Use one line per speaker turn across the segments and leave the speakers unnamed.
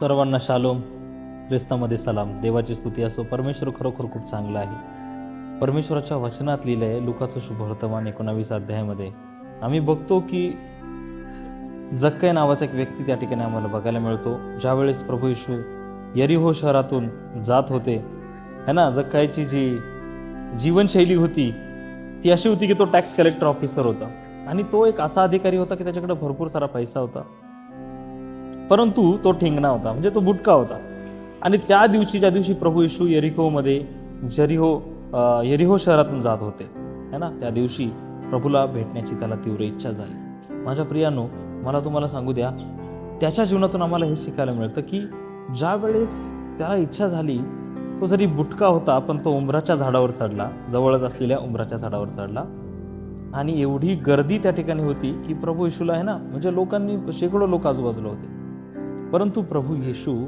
सर्वांना शालोम. ख्रिस्तामध्ये सलाम. देवाची स्तुती असो परमेश्वर खरोखर खूप चांगला आहे. परमेश्वराच्या वचनात लिहिलं आहे लुकाचं शुभवर्तमान एकोणावीस अध्यायामध्ये. आम्ही बघतो की जक्कय नावाचा एक व्यक्ती त्या ठिकाणी आम्हाला बघायला मिळतो. ज्यावेळेस प्रभू येशू यरिहो शहरातून जात होते है ना जक्कायची जी जीवनशैली होती ती अशी होती की तो टॅक्स कलेक्टर ऑफिसर होता. आणि तो एक असा अधिकारी होता की त्याच्याकडे भरपूर सारा पैसा होता. परंतु तो ठेंगणा होता म्हणजे तो बुटका होता. आणि त्या दिवशी ज्या दिवशी प्रभू येशू येरिहोमध्ये जरिहो येरिहो शहरातून जात होते है ना? त्या दिवशी प्रभूला भेटण्याची त्याला तीव्र इच्छा झाली. माझ्या प्रियानो मला तुम्हाला सांगू द्या त्याच्या जीवनातून आम्हाला हे शिकायला मिळतं की ज्या वेळेस त्याला इच्छा झाली तो जरी बुटका होता पण तो उंबराच्या झाडावर चढला जवळच असलेल्या उंबराच्या झाडावर चढला. आणि एवढी गर्दी त्या ठिकाणी होती की प्रभू येशूला आहे ना? म्हणजे लोकांनी शेकडो लोक आजूबाजूला होते. परंतु प्रभू येशू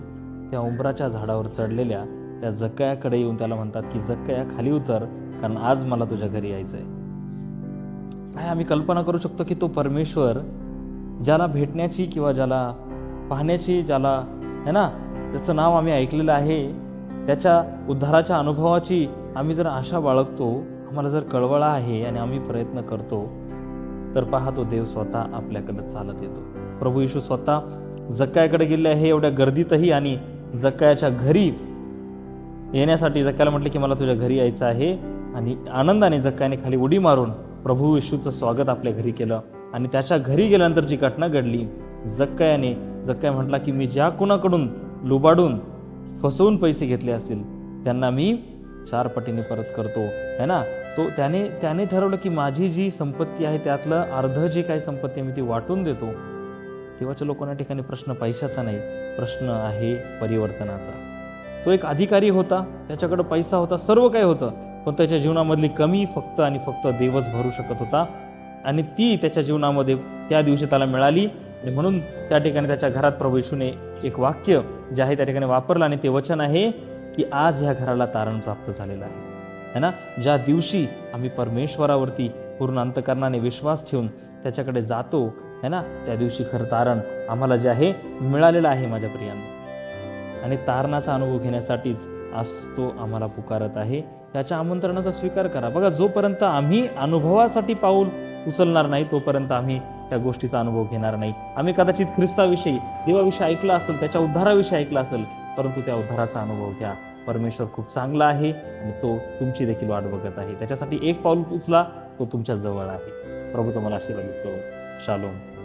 त्या उंबराच्या झाडावर चढलेल्या त्या जक्कयाकडे येऊन त्याला म्हणतात की जक्कया खाली उतर कारण आज मला तुझ्या घरी यायचं आहे काय आम्ही कल्पना करू शकतो की तो परमेश्वर ज्याला भेटण्याची किंवा ज्याला पाहण्याची ज्याला है ना त्याचं नाव आम्ही ऐकलेलं आहे त्याच्या उद्धाराच्या अनुभवाची आम्ही जर आशा बाळगतो आम्हाला जर कळवळा आहे आणि आम्ही प्रयत्न करतो तर पहा तो देव स्वतः आपल्याकडे चालत येतो. प्रभू येशू स्वतः जक्कायाकडे गेले आहे एवढ्या गर्दीतही आणि जक्कायाच्या घरी येण्यासाठी जकायला म्हटलं की मला तुझ्या घरी यायचं आहे. आणि आनंदाने जक्कायाने खाली उडी मारून प्रभू येशूचं स्वागत आपल्या घरी केलं. आणि त्याच्या घरी गेल्यानंतर जी घटना घडली. जक्कायाने जक्काय म्हटला की मी ज्या कुणाकडून लुबाडून फसवून पैसे घेतले असतील त्यांना मी चार पटीने परत करतो. है ना? तो त्याने त्याने ठरवलं की माझी जी संपत्ती आहे त्यातलं अर्ध जी काही संपत्ती आहे मी ती वाटून देतो. तेव्हाच्या लोकांना ठिकाणी प्रश्न पैशाचा नाही प्रश्न आहे परिवर्तनाचा. तो एक अधिकारी होता त्याच्याकडं पैसा होता सर्व काही होतं पण त्याच्या जीवनामधली कमी फक्त आणि फक्त देवच भरू शकत होता. आणि ती त्याच्या जीवनामध्ये त्या दिवशी त्याला मिळाली. आणि म्हणून त्या ठिकाणी त्याच्या घरात प्रभू येशूने एक वाक्य जे आहे त्या ठिकाणी वापरलं आणि ते वचन आहे की आज ह्या घराला तारण प्राप्त झालेलं आहे. है ना? ज्या दिवशी आम्ही परमेश्वरावरती पूर्ण अंतकरणाने विश्वास ठेवून त्याच्याकडे जातो है ना? त्या दिवशी खरं तारण आम्हाला जे आहे मिळालेलं आहे माझ्या प्रियांना. आणि तारणाचा अनुभव घेण्यासाठीच आज तो आम्हाला पुकारत आहे. त्याच्या आमंत्रणाचा स्वीकार करा. बघा जोपर्यंत आम्ही अनुभवासाठी पाऊल उचलणार नाही तोपर्यंत आम्ही त्या गोष्टीचा अनुभव घेणार नाही. आम्ही कदाचित ख्रिस्ताविषयी देवाविषयी ऐकला असेल त्याच्या उद्धाराविषयी ऐकला असेल परंतु त्या उद्धाराचा अनुभव घ्या. परमेश्वर खूप चांगला आहे आणि तो तुमची देखील वाट बघत आहे. त्याच्यासाठी एक पाऊल उचला तो तुमच्या जवळ आहे. प्रभू तुम्हाला आशीर्वादित करू शालोम